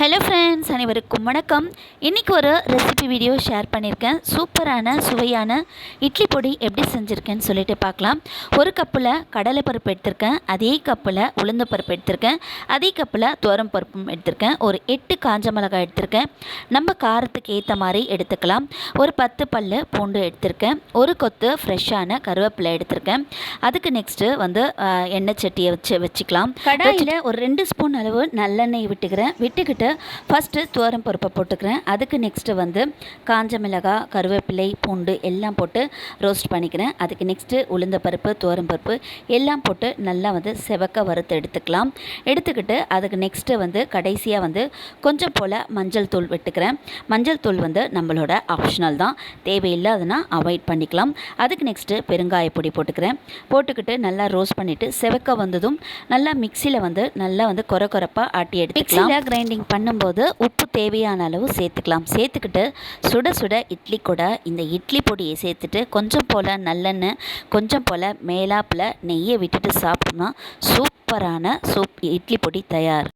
Hello friends அனைவருக்கும் வணக்கம். இன்றைக்கி ஒரு ரெசிபி வீடியோ ஷேர் பண்ணியிருக்கேன் சூப்பரான சுவையான இட்லி பொடி எப்படி செஞ்சுருக்கேன்னு சொல்லிட்டு பார்க்கலாம். ஒரு கப்பில் கடலை பருப்பு எடுத்திருக்கேன். அதே கப்பில் உளுந்த பருப்பு எடுத்திருக்கேன். அதே கப்பில் துவரம் பருப்பும் எடுத்திருக்கேன். ஒரு எட்டு காஞ்ச மிளகாய் எடுத்திருக்கேன். நம்ம காரத்துக்கு ஏற்ற மாதிரி எடுத்துக்கலாம். ஒரு பத்து பல் பூண்டு எடுத்திருக்கேன். ஒரு கொத்து ஃப்ரெஷ்ஷான கருவேப்பிலை எடுத்திருக்கேன். அதுக்கு நெக்ஸ்ட்டு வந்து எண்ணெய் சட்டியை வச்சு வச்சுக்கலாம். கடாயில் ஒரு ரெண்டு ஸ்பூன் அளவு நல்லெண்ணெய் விட்டுக்கிறேன். விட்டுக்கிட்டு ஃபஸ்ட்டு துவரம் பருப்பை போட்டுக்கிறேன். அதுக்கு நெக்ஸ்ட்டு வந்து காஞ்ச மிளகாய் கருவேப்பிலை பூண்டு எல்லாம் போட்டு ரோஸ்ட் பண்ணிக்கிறேன். அதுக்கு நெக்ஸ்ட்டு உளுந்த பருப்பு துவரம் பருப்பு எல்லாம் போட்டு நல்லா வந்து செவக்க வறுத்து எடுத்துக்கலாம். எடுத்துக்கிட்டு அதுக்கு நெக்ஸ்ட்டு வந்து கடைசியாக வந்து கொஞ்சம் போல் மஞ்சள் தூள் விட்டுக்கிறேன். மஞ்சள் தூள் வந்து நம்மளோட ஆப்ஷனல் தான். தேவையில்லாதுன்னா அவாய்ட் பண்ணிக்கலாம். அதுக்கு நெக்ஸ்ட்டு பெருங்காய பொடி போட்டுக்கிறேன். போட்டுக்கிட்டு நல்லா ரோஸ்ட் பண்ணிவிட்டு செவக்க வந்ததும் நல்லா மிக்சியில் வந்து நல்லா வந்து கொர கொரப்பாக ஆட்டி எடுத்துக்கலாம். மிக்சியில் கிரைண்டிங் பண்ணும்போது உப்பு தேவையான அளவு சேர்த்துக்கலாம். சேர்த்துக்கிட்டு சுட சுட இட்லி கூட இந்த இட்லி பொடியை சேர்த்துட்டு கொஞ்சம் போல் நல்லெண்ணெய் கொஞ்சம் போல் மேலாப்பில் நெய்யை விட்டுட்டு சாப்பிட்டோம்னா சூப்பரான சூப் இட்லி பொடி தயார்.